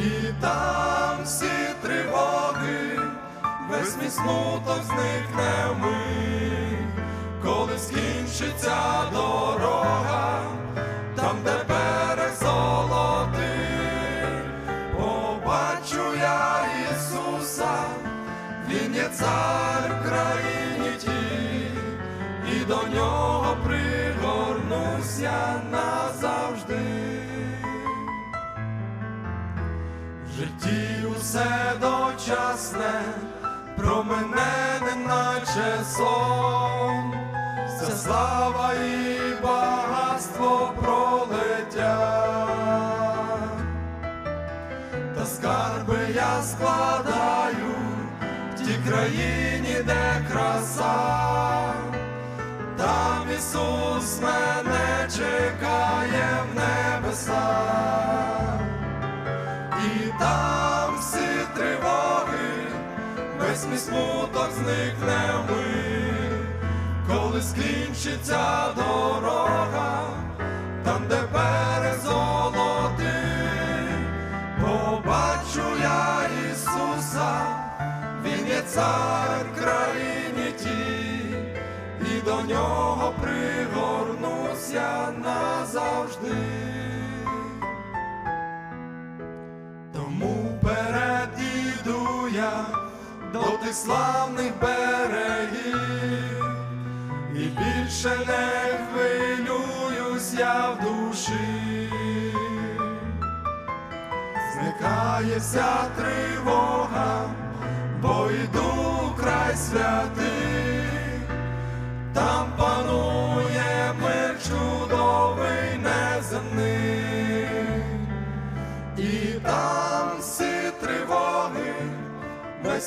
і там всі тривоги, весь мій смуток зникне вмить, коли скінчиться дорога, там, де берег золотий, побачу я Ісуса, Він є цар країні тій, і до нього пригорнуся назавжди. Житті усе дочасне, про мене неначе сон, вся слава і багатство пролетять, та скарби я складаю в тій країні, де краса, там Ісус мене весь мій смуток зникне вмить, коли скінчиться дорога, там, де берег золотий, побачу я Ісуса, Він є цар країні тій, і до нього пригорнуся назавжди. До тих славних берегів, і більше не хвилююсь я в душі, зникає вся тривога, бо йду край святий,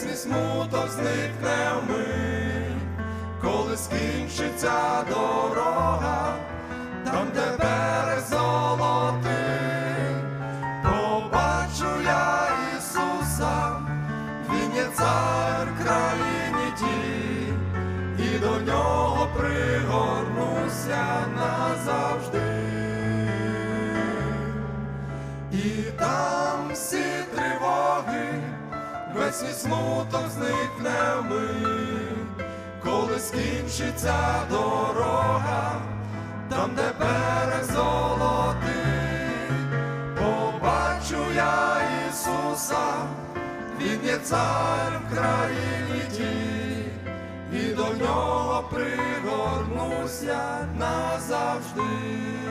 весь смуток зникне вмить, коли скінчиться дорога, там, де берег золотий, побачу я Ісуса, Він є цар країні тій, і до нього пригорнуся назавжди. Весь смуток зникне вмить, коли скінчиться дорога, там, де берег золотий, побачу я Ісуса, Він є цар в країні тій, і до нього пригорнуся назавжди.